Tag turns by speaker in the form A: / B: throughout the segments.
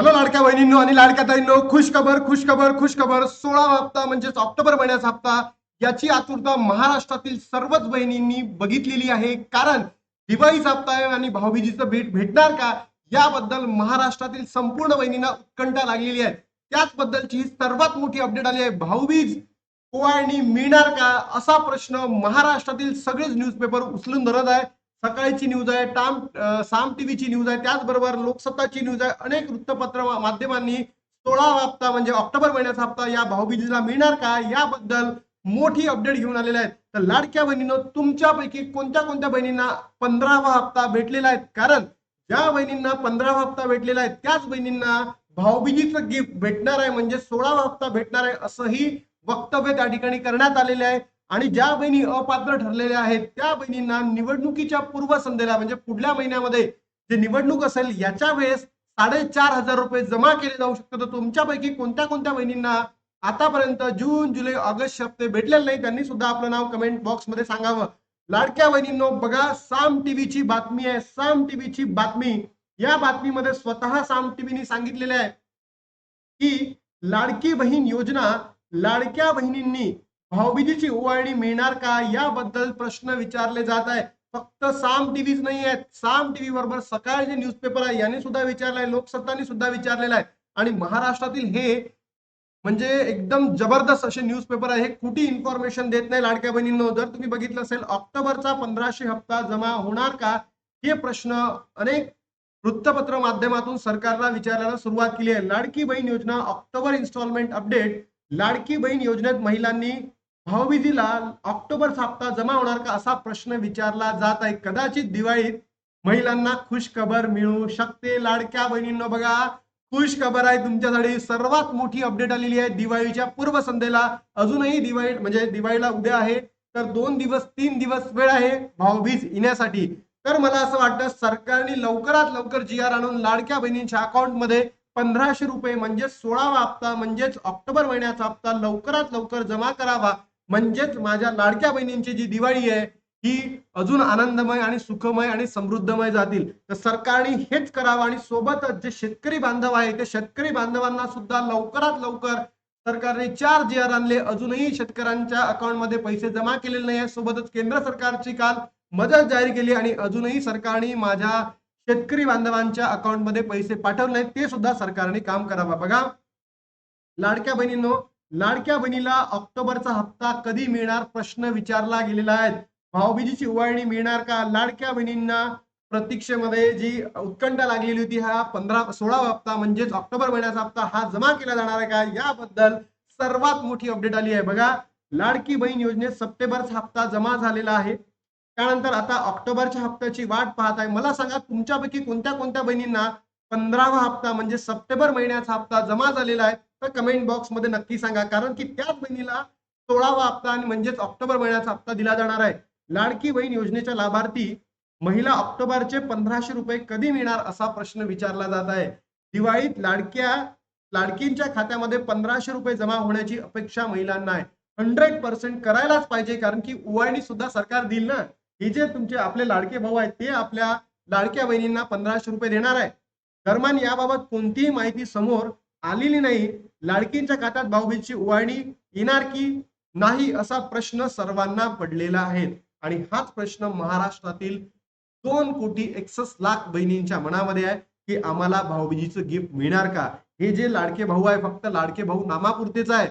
A: Hello लाडक्या बहिणींनो आणि लाडक्या ताईंनो खुश खबर खुश खबर खुश खबर सोळा हप्ता म्हणजेच ऑक्टोबर महिन्याचा हप्ता याची आतुरता महाराष्ट्रातील सर्वच बहिणींनी बघितलेली आहे. कारण दिवाळीचा हप्ता आहे आणि भाऊबीजीचं भेट भेटणार का? याबद्दल महाराष्ट्रातील संपूर्ण बहिणींना उत्कंठा लागलेली आहे. त्याचबद्दलची सर्वात मोठी अपडेट आली आहे. भाऊबीज ओवाळणी मिळणार का? असा प्रश्न महाराष्ट्रातील सगळेच न्यूजपेपर उचलून धरत आहे. सकाळची न्यूज आहे टाम साम टीव्हीची न्यूज आहे त्याचबरोबर लोकसत्ताची न्यूज आहे. अनेक वृत्तपत्र माध्यमांनी सोळावा हप्ता म्हणजे ऑक्टोबर महिन्याचा हप्ता या भाऊबीजीला मिळणार का? याबद्दल मोठी अपडेट घेऊन आलेले आहेत. तर लाडक्या बहिणीनं तुमच्यापैकी कोणत्या कोणत्या बहिणींना पंधरावा हप्ता भेटलेला आहे? कारण ज्या बहिणींना पंधरावा हप्ता भेटलेला आहे त्याच बहिणींना भाऊबीजीचं गिफ्ट भेटणार आहे म्हणजे सोळावा हप्ता भेटणार आहे असंही वक्तव्य त्या ठिकाणी करण्यात आलेले आहे. आणि ज्या बहिणी अपात्र ठरलेल्या आहेत त्या बहिणींना निवडणुकीच्या पूर्वसंध्येला म्हणजे पुढल्या महिन्यामध्ये जे निवडणूक असेल याच्या वेळेस साडेचार हजार रुपये जमा केले जाऊ शकतात. तर तुमच्यापैकी कोणत्या कोणत्या बहिणींना आतापर्यंत जून जुलै ऑगस्ट हप्ते भेटलेले नाही त्यांनी सुद्धा आपलं नाव कमेंट बॉक्समध्ये सांगावं. लाडक्या बहिणींनो बघा साम टीव्हीची बातमी आहे. साम टीव्हीची बातमी या बातमीमध्ये स्वतः साम टीव्हीने सांगितलेले आहे की लाडकी बहीण योजना लाडक्या बहिणींनी भाऊबीजीची ओवाळणी मिळणार का? याबद्दल प्रश्न विचारले जात आहे. फक्त साम टीव्हीच नाही आहेत. साम टीव्ही बरोबर सकाळ जे न्यूजपेपर आहे यांनी सुद्धा विचारलाय लोकसत्तानी सुद्धा विचारलेला आहे. आणि महाराष्ट्रातील हे म्हणजे एकदम जबरदस्त असे न्यूजपेपर आहे. हे कुठे इन्फॉर्मेशन देत नाही लाडक्या बहिणींनो. जर तुम्ही बघितलं असेल ऑक्टोबरचा पंधराशे हप्ता जमा होणार का? हे प्रश्न अनेक वृत्तपत्र माध्यमातून सरकारला विचारायला सुरुवात केली आहे. लाडकी बहीण योजना October instalment update Ladki Bahin योजनेत महिलांनी भाऊबीजीला ऑक्टोबरचा हप्ता जमा होणार का असा प्रश्न विचारला जात आहे. कदाचित दिवाळीत महिलांना खुश खबर मिळू शकते. लाडक्या बहिणींनो बघा खुश खबर आहे तुमच्यासाठी. सर्वात मोठी अपडेट आलेली आहे दिवाळीच्या पूर्वसंध्येला अजूनही दिवाळी म्हणजे दिवाळीला उद्या आहे. तर दोन दिवस तीन दिवस वेळ आहे भाऊबीज येण्यासाठी. तर मला असं वाटतं सरकारने लवकरात लवकर जी आर आणून लाडक्या बहिणींच्या अकाउंटमध्ये पंधराशे रुपये म्हणजे सोळावा हप्ता म्हणजेच ऑक्टोबर महिन्याचा हप्ता लवकरात लवकर जमा करावा. म्हणजेच माझ्या लाडक्या बहिणींची जी दिवाळी आहे ही अजून आनंदमय आणि सुखमय आणि समृद्धमय जातील. तर सरकारने हेच करावं आणि सोबतच जे शेतकरी बांधव आहे ते शेतकरी बांधवांना सुद्धा लवकरात लवकर सरकारने चार जी आर आणले. अजूनही शेतकऱ्यांच्या अकाउंटमध्ये पैसे जमा केलेले नाही आहे सोबतच केंद्र सरकारची काल मदत जाहीर केली आणि अजूनही सरकारने माझ्या शेतकरी बांधवांच्या अकाउंटमध्ये पैसे पाठवले नाहीत. ते सुद्धा सरकारने काम करावं. बघा लाडक्या बहिणींनो लाडक्या बहिणीला ऑक्टोबरचा हप्ता कधी मिळणार प्रश्न विचारला गेलेला आहे. भाऊबीजीची उवाळणी मिळणार का? लाडक्या बहिणींना प्रतीक्षेमध्ये जी उत्कंठा लागलेली होती हा पंधरा सोळावा हप्ता म्हणजेच ऑक्टोबर महिन्याचा हप्ता हा जमा केला जाणार आहे का? याबद्दल सर्वात मोठी अपडेट आली आहे. बघा लाडकी बहीण योजनेत सप्टेंबरचा हप्ता जमा झालेला आहे. त्यानंतर आता ऑक्टोबरच्या हप्त्याची वाट पाहत आहे. मला सांगा तुमच्यापैकी कोणत्या कोणत्या बहिणींना पंधरावा हप्ता म्हणजे सप्टेंबर महिन्याचा हप्ता जमा झालेला आहे? तर कमेंट बॉक्समध्ये नक्की सांगा. कारण की त्याच बहिणीला सोळावा हप्ता आणि म्हणजेच ऑक्टोबर महिन्याचा हप्ता दिला जाणार आहे. लाडकी बहीण योजनेच्या लाभार्थी महिला ऑक्टोबरचे पंधराशे रुपये कधी मिळणार असा प्रश्न विचारला जात आहे. दिवाळीत लाडक्या लाडकींच्या खात्यामध्ये पंधराशे रुपये जमा होण्याची अपेक्षा महिलांना आहे. हंड्रेड पर्सेंट करायलाच पाहिजे कारण की ओआयडी सुद्धा सरकार देईल ना. हे जे तुमचे आपले लाडके भाऊ आहेत ते आपल्या लाडक्या बहिणींना पंधराशे रुपये देणार आहे. दरम्यान याबाबत कोणतीही माहिती समोर आलेली नाही. लाडकींच्या खात्यात भाऊबीजची उवाळणी येणार की नाही असा प्रश्न सर्वांना पडलेला आहे. आणि हाच प्रश्न महाराष्ट्रातील दोन कोटी एकसष्ट लाख बहिणींच्या मनामध्ये आहे की आम्हाला भाऊबीजीचं गिफ्ट मिळणार का? हे जे लाडके भाऊ आहे फक्त लाडके भाऊ नामापुरतेच आहे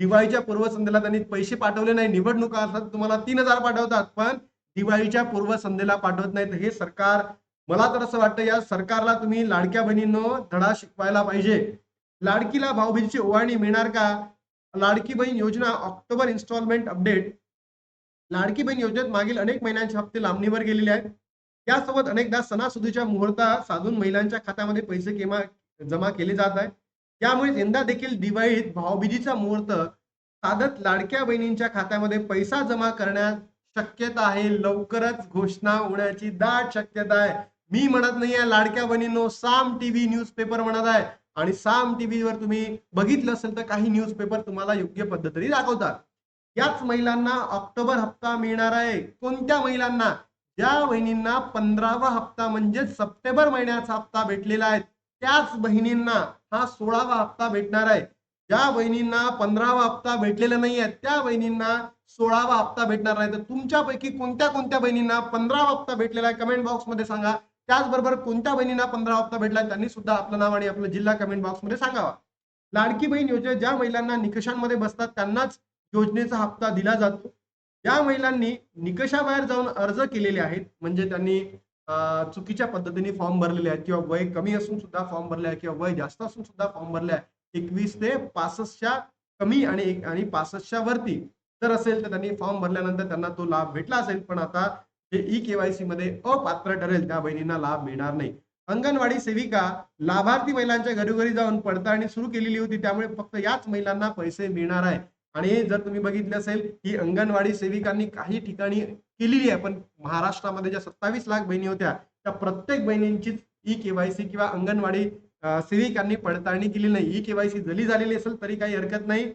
A: दिवाळीच्या पूर्वसंध्येला त्यांनी पैसे पाठवले नाही निवडणुका असतात तुम्हाला तीन हजार पाठवतात पण दिवाळीच्या पूर्वसंध्येला पाठवत नाहीत हे सरकार मला तर असं वाटतं या सरकारला तुम्ही लाडक्या बहिणींनो धडा शिकवायला पाहिजे. लाडकीला भाऊबीजीची ओवाळणी मिळणार का? लाडकी बहीण योजना October instalment update Ladki Bahin योजनेत मागील अनेक महिन्यांचे हप्ते लांबणीवर गेलेले आहेत यासोबत अनेकदा सणासुदीच्या मुहूर्ता साधून महिलांच्या खात्यामध्ये पैसे केमा जमा केले जात आहे. त्यामुळे यंदा देखील दिवाळीत भाऊबीजीचा मुहूर्त साधत लाडक्या बहिणींच्या खात्यामध्ये पैसा जमा करण्यात शक्यता आहे. लवकरच घोषणा होण्याची दाट शक्यता आहे. मी म्हणत नाही आहे लाडक्या बहिणींनो साम टीव्ही न्यूजपेपर म्हणत आहे. आणि साम टीव्हीवर तुम्ही बघितलं असेल तर काही न्यूजपेपर तुम्हाला योग्य पद्धतीने दाखवतात. याच महिलांना ऑक्टोबर हप्ता मिळणार आहे. कोणत्या महिलांना? ज्या बहिणींना पंधरावा हप्ता म्हणजे सप्टेंबर महिन्याचा हप्ता भेटलेला आहे त्याच बहिणींना हा सोळावा हप्ता भेटणार आहे. ज्या बहिणींना पंधरावा हप्ता भेटलेला नाही आहे त्या बहिणींना सोळावा हप्ता भेटणार नाही. तर तुमच्यापैकी कोणत्या कोणत्या बहिणींना पंधरावा हप्ता भेटलेला आहे? कमेंट बॉक्समध्ये सांगा. त्याचबरोबर कोणत्या बहिणींना पंधरा हप्ता भेटला त्यांनी सुद्धा आपलं नाव आणि आपलं जिल्हा कमेंट बॉक्समध्ये सांगावा. लाडकी बहीण योजना ज्या महिलांना निकषांमध्ये बसतात त्यांनाच योजनेचा हप्ता दिला जातो. ज्या महिलांनी निकषाबाहेर जाऊन अर्ज केलेले आहेत म्हणजे त्यांनी चुकीच्या पद्धतीने फॉर्म भरलेले आहेत किंवा वय कमी असून सुद्धा फॉर्म भरले आहे किंवा वय जास्त असून सुद्धा फॉर्म भरले आहे एकवीस ते पासष्टच्या कमी आणि एक आणि पासष्टच्या वरती. जर असेल तर त्यांनी फॉर्म भरल्यानंतर त्यांना तो लाभ भेटला असेल पण आता जे ई केवायसी मध्ये अपात्र ठरेल त्या बहिणींना लाभ मिळणार नाही. अंगणवाडी सेविका लाभार्थी महिलांच्या घरोघरी जाऊन पडताळणी सुरू केलेली होती त्यामुळे फक्त याच महिलांना पैसे मिळणार आहे. आणि जर तुम्ही बघितले असेल ही अंगणवाडी सेविकांनी काही ठिकाणी केलेली आहे पण महाराष्ट्रामध्ये ज्या सत्तावीस लाख बहिणी होत्या त्या प्रत्येक बहिणींचीच ई केवायसी किंवा अंगणवाडी सेविकांनी पडताळणी केली नाही. ई केवायसी जरी झालेली असेल तरी काही हरकत नाही.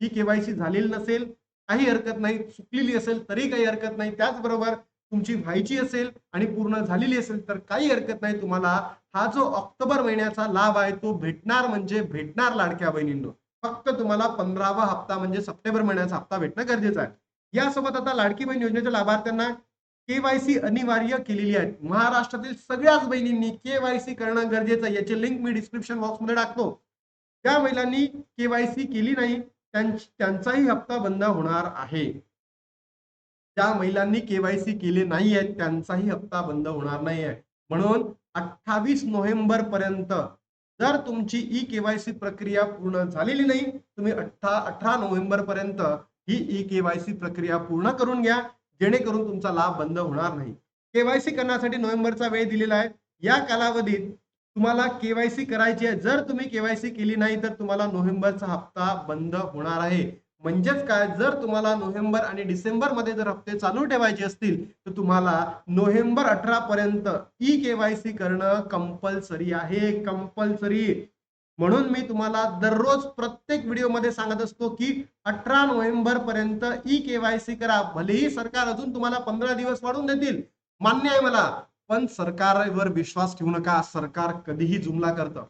A: ई केवायसी झालेली नसेल काही हरकत नाही. चुकलेली असेल तरी काही हरकत नाही. त्याचबरोबर तुमची व्हायची असेल आणि पूर्ण झालेली असेल तर काही हरकत नाही. तुम्हाला हा जो ऑक्टोबर महिन्याचा लाभ आहे तो भेटणार म्हणजे भेटणार लाडक्या बहिणींनो. फक्त तुम्हाला पंधरावा हप्ता म्हणजे सप्टेंबर महिन्याचा हप्ता भेटणं गरजेचं आहे. यासोबत आता लाडकी बहीण योजनेच्या लाभार्थ्यांना केवायसी अनिवार्य केलेली आहे. महाराष्ट्रातील सगळ्याच बहिणींनी केवायसी करणं गरजेचं आहे. याची लिंक मी डिस्क्रिप्शन बॉक्समध्ये टाकतो. त्या महिलांनी केवायसी केली नाही त्यांचाही हप्ता बंद होणार आहे. ज्या महिलांनी केवायसी केले नाही आहेत त्यांचाही हप्ता बंद होणार नाही आहे म्हणून अठ्ठावीस नोव्हेंबर पर्यंत जर तुमची ई केवायसी प्रक्रिया पूर्ण झालेली नाही तुम्ही अठरा अठरा नोव्हेंबर पर्यंत ही ई केवायसी प्रक्रिया पूर्ण करून घ्या जेणेकरून तुमचा लाभ बंद होणार नाही. केवायसी करण्यासाठी नोव्हेंबरचा वेळ दिलेला आहे. या कालावधीत तुम्हाला केवायसी करायची आहे. जर तुम्ही केवायसी केली नाही तर तुम्हाला नोव्हेंबरचा हप्ता बंद होणार आहे. म्हणजेच काय? जर तुम्हाला नोव्हेंबर आणि डिसेंबरमध्ये जर हप्ते चालू ठेवायचे असतील तर तुम्हाला नोव्हेंबर अठरा पर्यंत ई केवायसी करणं कंपल्सरी आहे कंपल्सरी म्हणून मी तुम्हाला दररोज प्रत्येक व्हिडिओमध्ये सांगत असतो की अठरा नोव्हेंबर पर्यंत ई केवायसी करा. भलेही सरकार अजून तुम्हाला पंधरा दिवस वाढवून देतील मान्य आहे मला. पण सरकारवर विश्वास ठेवू नका. सरकार कधीही जुमला करतं.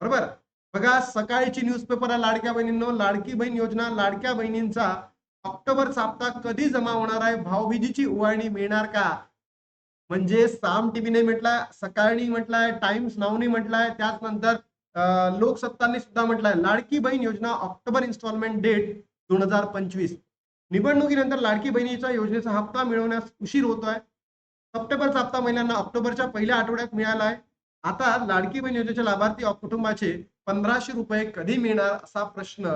A: बरोबर? बघा सकाळची न्यूजपेपर लाडक्या बहिणींनो लाडकी बहीण योजना लाडक्या बहिणींचा ऑक्टोबर साप्ताह कधी जमा होणार आहे? भाऊबीजीची उवाळणी मिळणार का? म्हणजे साम टीव्हीने म्हटलाय सकाळनी म्हटलाय टाइम्स नावनी म्हटलाय त्याचनंतर नंतर लोकसत्तांनी सुद्धा म्हटलंय लाडकी बहीण योजना ऑक्टोबर इन्स्टॉलमेंट डेट दोन हजार पंचवीस. निवडणुकीनंतर लाडकी बहिणीच्या योजनेचा हप्ता मिळवण्यास उशीर होतोय. सप्टेंबरचा हप्ता महिन्यांना ऑक्टोबरच्या पहिल्या आठवड्यात मिळाला आहे आता लाडकी बहीण योजनेच्या लाभार्थी कुटुंबाचे पंधराशे रुपये कधी मिळणार असा प्रश्न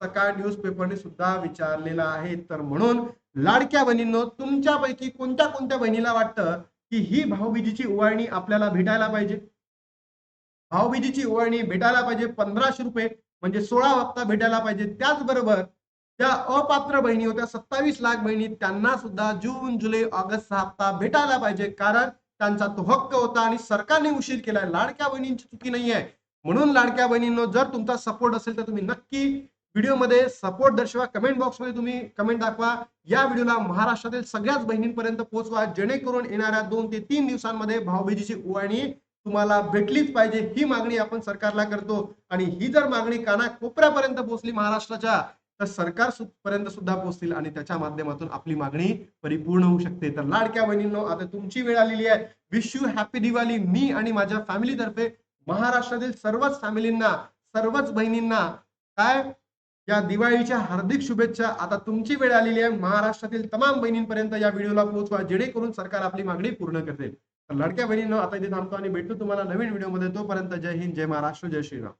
A: सकाळ न्यूज पेपरने सुद्धा विचारलेला आहे. तर म्हणून लाडक्या बहिणींनो तुमच्यापैकी कोणत्या कोणत्या बहिणीला वाटतं की ही भाऊबीजीची उवाळणी आपल्याला भेटायला पाहिजे? भाऊबीजीची उवाळणी भेटायला पाहिजे पंधराशे रुपये म्हणजे सोळा हप्ता भेटायला पाहिजे. त्याचबरोबर ज्या अपात्र बहिणी होत्या सत्तावीस लाख बहिणी त्यांना सुद्धा जून जुलै ऑगस्ट हा हप्ता भेटायला पाहिजे. कारण त्यांचा तो हक्क होता आणि सरकारने उशीर केलाय. लाडक्या बहिणींची चुकी नाही आहे म्हणून लाडक्या बहिणींनो जर तुमचा सपोर्ट असेल तर तुम्ही नक्की व्हिडिओमध्ये सपोर्ट दर्शवा. कमेंट बॉक्समध्ये तुम्ही कमेंट दाखवा. या व्हिडिओला महाराष्ट्रातील सगळ्याच बहिणींपर्यंत पोहोचवा. जेणेकरून येणाऱ्या दोन ते तीन दिवसांमध्ये भाऊबीजीची उवाणी तुम्हाला भेटलीच पाहिजे. ही मागणी आपण सरकारला करतो. आणि ही जर मागणी काना कोपऱ्यापर्यंत पोहोचली महाराष्ट्राच्या तर सरकार पर्यंत सुद्धा पोहोचतील आणि त्याच्या माध्यमातून आपली मागणी परिपूर्ण होऊ शकते. तर लाडक्या बहिणींनो आता तुमची वेळ आलेली आहे. Wish you happy Diwali. मी आणि माझ्या फॅमिलीतर्फे महाराष्ट्रातील सर्वच फॅमिलींना सर्वच बहिणींना काय? या दिवाळीच्या हार्दिक शुभेच्छा. आता तुमची वेळ आलेली आहे. महाराष्ट्रातील तमाम बहिणींपर्यंत या व्हिडिओला पोहोचवा. जेणेकरून सरकार आपली मागणी पूर्ण करते. तर लडक्या बहिणींना आता इथे थांबतो आणि भेटतो तुम्हाला नवीन व्हिडिओमध्ये. तोपर्यंत जय हिंद जय महाराष्ट्र जय श्रीराम.